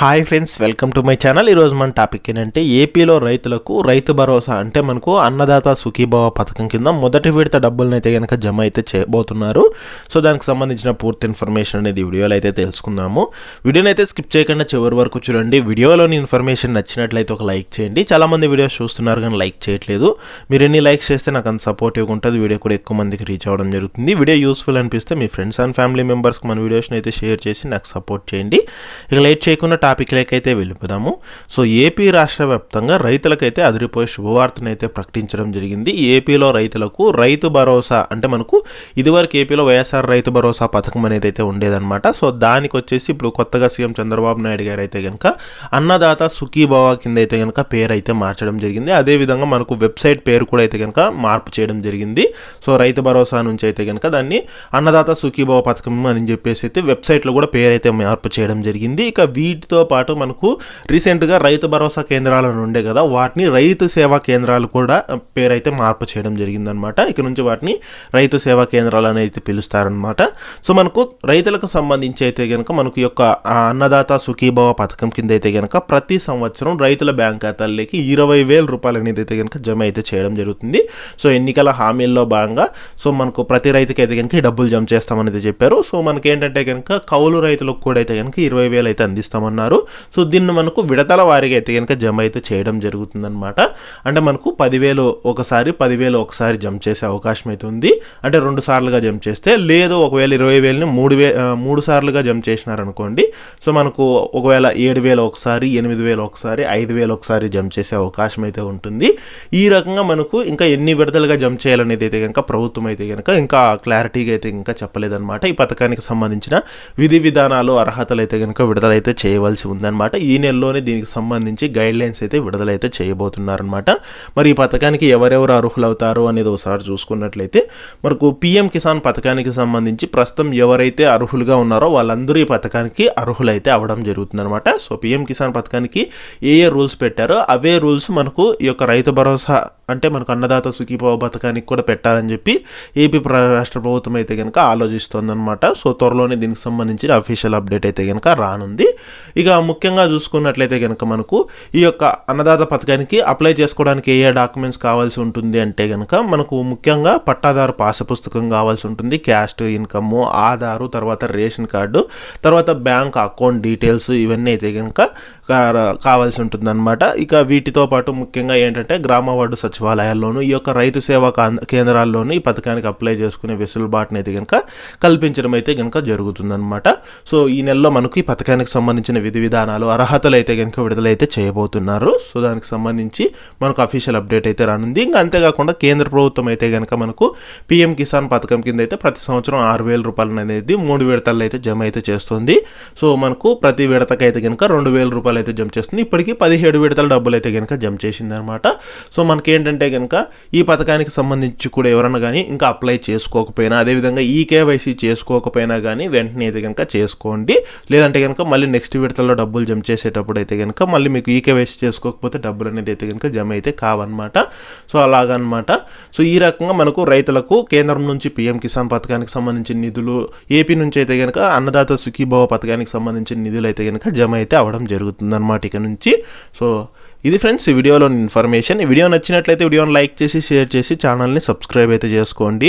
Hi friends welcome to my channel ఈరోజు మన topic ఏంటంటే ఏపీలో రైతులకు రైతు భరోసా అంటే మనకు అన్నదాత సుఖీభావ పథకం కింద మొదటి విడత డబ్బులను అయితే కనుక జమ అయితే చేయబోతున్నారు. సో దానికి సంబంధించిన పూర్తి ఇన్ఫర్మేషన్ అనేది వీడియోలో అయితే తెలుసుకుందాము. వీడియోని అయితే స్కిప్ చేయకుండా చివరి వరకు చూడండి. వీడియోలోని ఇన్ఫర్మేషన్ నచ్చినట్లయితే ఒక లైక్ చేయండి. చాలామంది వీడియోస్ చూస్తున్నారు కానీ లైక్ చేయట్లేదు. మీరు ఎన్ని లైక్స్ చేస్తే నాకు అంత సపోర్టివ్గా ఉంటుంది. వీడియో కూడా ఎక్కువ మందికి రీచ్ అవ్వడం జరుగుతుంది. వీడియో యూస్ఫుల్ అనిపిస్తే మీ ఫ్రెండ్స్ అండ్ ఫ్యామిలీ మెంబర్స్కి మన వీడియోస్ని అయితే షేర్ చేసి నాకు సపోర్ట్ చేయండి. ఇక లేట్ చేయకుండా టాపిక్లకైతే వెళ్ళిపోదాము. సో ఏపీ రాష్ట్ర వ్యాప్తంగా రైతులకైతే అదిరిపోయే శుభవార్తనైతే ప్రకటించడం జరిగింది. ఏపీలో రైతులకు రైతు భరోసా అంటే మనకు ఇదివరకు ఏపీలో వైఎస్ఆర్ రైతు భరోసా పథకం అనేది అయితే ఉండేదన్నమాట. సో దానికి వచ్చేసి ఇప్పుడు కొత్తగా సీఎం చంద్రబాబు నాయుడు గారు అయితే కనుక అన్నదాత సుఖీభావ కింద అయితే కనుక పేరు అయితే మార్చడం జరిగింది. అదేవిధంగా మనకు వెబ్సైట్ పేరు కూడా అయితే కనుక మార్పు చేయడం జరిగింది. సో రైతు భరోసా నుంచి అయితే కనుక దాన్ని అన్నదాత సుఖీభావ పథకం అని చెప్పేసి అయితే వెబ్సైట్లో కూడా పేరు అయితే మార్పు చేయడం జరిగింది. ఇక వీటితో పాటు మనకు రీసెంట్గా రైతు భరోసా కేంద్రాలను ఉండే కదా వాటిని రైతు సేవా కేంద్రాలు కూడా పేరైతే మార్పు చేయడం జరిగిందనమాట ఇక నుంచి వాటిని రైతు సేవా కేంద్రాలు అనేది అయితే పిలుస్తారనమాట సో మనకు రైతులకు సంబంధించి అయితే కనుక మనకు యొక్క అన్నదాత సుఖీభావ పథకం కింద అయితే కనుక ప్రతి సంవత్సరం రైతుల బ్యాంక్ ఖాతాల్లోకి ఇరవై వేల రూపాయలు అనేది అయితే కనుక జమ అయితే చేయడం జరుగుతుంది. సో ఎన్నికల హామీల్లో భాగంగా సో మనకు ప్రతి రైతుకి అయితే కనుక డబ్బులు జమ చేస్తామని చెప్పారు. సో మనకి ఏంటంటే కనుక కౌలు రైతులకు కూడా అయితే కనుక ఇరవై వేలు అయితే అందిస్తామన్నారు. సో దీన్ని మనకు విడతల వారిగా అయితే కనుక జమ అయితే చేయడం జరుగుతుందన్నమాట. అంటే మనకు పదివేలు ఒకసారి పదివేలు ఒకసారి జమ చేసే అవకాశం అయితే ఉంది. అంటే రెండు సార్లుగా జమ చేస్తే లేదు ఒకవేళ ఇరవై వేలని మూడు వే మూడు సార్లుగా జమ చేసినారనుకోండి. సో మనకు ఒకవేళ ఏడు వేలు ఒకసారి ఎనిమిది వేలు ఒకసారి ఐదు వేలు ఒకసారి జమ చేసే అవకాశం అయితే ఉంటుంది. ఈ రకంగా మనకు ఇంకా ఎన్ని విడతలుగా జమ చేయాలనేది అయితే కనుక ప్రభుత్వం అయితే కనుక ఇంకా క్లారిటీగా అయితే ఇంకా చెప్పలేదన్నమాట. ఈ పథకానికి సంబంధించిన విధి విధానాలు అర్హతలు అయితే కనుక విడుదలైతే చేయవలసి ఉందన్నమాట. ఈ నెలలోనే దీనికి సంబంధించి గైడ్ లైన్స్ అయితే విడుదలైతే చేయబోతున్నారనమాట మరి ఈ పథకానికి ఎవరెవరు అర్హులవుతారు అనేది ఒకసారి చూసుకున్నట్లయితే మనకు పిఎం కిసాన్ పథకానికి సంబంధించి ప్రస్తుతం ఎవరైతే అర్హులుగా ఉన్నారో వాళ్ళందరూ ఈ పథకానికి అర్హులైతే అవ్వడం జరుగుతుందన్నమాట. సో పిఎం కిసాన్ పథకానికి ఏ ఏ రూల్స్ పెట్టారో అవే రూల్స్ మనకు ఈ యొక్క రైతు భరోసా అంటే మనకు అన్నదాత సుఖీభావ పథకానికి కూడా పెట్టాలని చెప్పి ఏపీ రాష్ట్ర ప్రభుత్వం అయితే కనుక ఆలోచిస్తోందనమాట సో త్వరలోనే దీనికి సంబంధించిన అఫీషియల్ అప్డేట్ అయితే కనుక రానుంది. ఇక ముఖ్యంగా చూసుకున్నట్లయితే కనుక మనకు ఈ యొక్క అన్నదాత పథకానికి అప్లై చేసుకోవడానికి ఏ ఏ డాక్యుమెంట్స్ కావాల్సి ఉంటుంది అంటే కనుక మనకు ముఖ్యంగా పట్టాదారు పాస పుస్తకం కావాల్సి ఉంటుంది. క్యాస్ట్ ఇన్కమ్ ఆధారు తర్వాత రేషన్ కార్డు తర్వాత బ్యాంక్ అకౌంట్ డీటెయిల్స్ ఇవన్నీ అయితే కనుక కావాల్సి ఉంటుంది అనమాట ఇక వీటితో పాటు ముఖ్యంగా ఏంటంటే గ్రామ వార్డు సచివాలయాల్లోనూ ఈ యొక్క రైతు సేవా కేంద్రాల్లోనూ ఈ పథకానికి అప్లై చేసుకునే వెసులుబాటుని అయితే కనుక కల్పించడం అయితే కనుక జరుగుతుందన్నమాట. సో ఈ నెలలో మనకు ఈ పథకానికి సంబంధించిన విధి విధానాలు అర్హతలు అయితే కనుక విడుదలైతే చేయబోతున్నారు. సో దానికి సంబంధించి మనకు అఫీషియల్ అప్డేట్ అయితే రానుంది. ఇంకా అంతేకాకుండా కేంద్ర ప్రభుత్వం అయితే కనుక మనకు పిఎం కిసాన్ పథకం కింద అయితే ప్రతి సంవత్సరం ఆరు వేల రూపాయలు అనేది మూడు విడతల్లో అయితే జమ అయితే చేస్తుంది. సో మనకు ప్రతి విడతకైతే అయితే కనుక రెండు వేల రూపాయలు అయితే జమ చేస్తుంది. ఇప్పటికీ పదిహేడు విడతల డబ్బులు అయితే కనుక జమ చేసింది అనమాట సో మనకి ఏంటంటే కనుక ఈ పథకానికి సంబంధించి కూడా ఎవరైనా కానీ ఇంకా అప్లై చేసుకోకపోయినా అదేవిధంగా ఈ కేవైసీ చేసుకోకపోయినా కానీ వెంటనే అయితే కనుక చేసుకోండి. లేదంటే కనుక మళ్ళీ నెక్స్ట్ విడతల్లో డబ్బులు జమ చేసేటప్పుడు అయితే కనుక మళ్ళీ మీకు ఈ కేవైసీ చేసుకోకపోతే డబ్బులు అనేది అయితే కనుక జమ అయితే కావన్నమాట. సో అలాగనమాట సో ఈ రకంగా మనకు రైతులకు కేంద్రం నుంచి పిఎం కిసాన్ పథకానికి సంబంధించిన నిధులు ఏపీ నుంచి అయితే కనుక అన్నదాత సుఖీభావ పథకానికి సంబంధించిన నిధులు అయితే కనుక జమ అయితే అవడం జరుగుతుందన్నమాట ఇక నుంచి. సో ఇది ఫ్రెండ్స్ ఈ వీడియోలో ఇన్ఫర్మేషన్. ఈ వీడియో నచ్చినట్లయితే వీడియోని లైక్ చేసి షేర్ చేసి ఛానల్ని సబ్స్క్రైబ్ అయితే చేసుకోండి.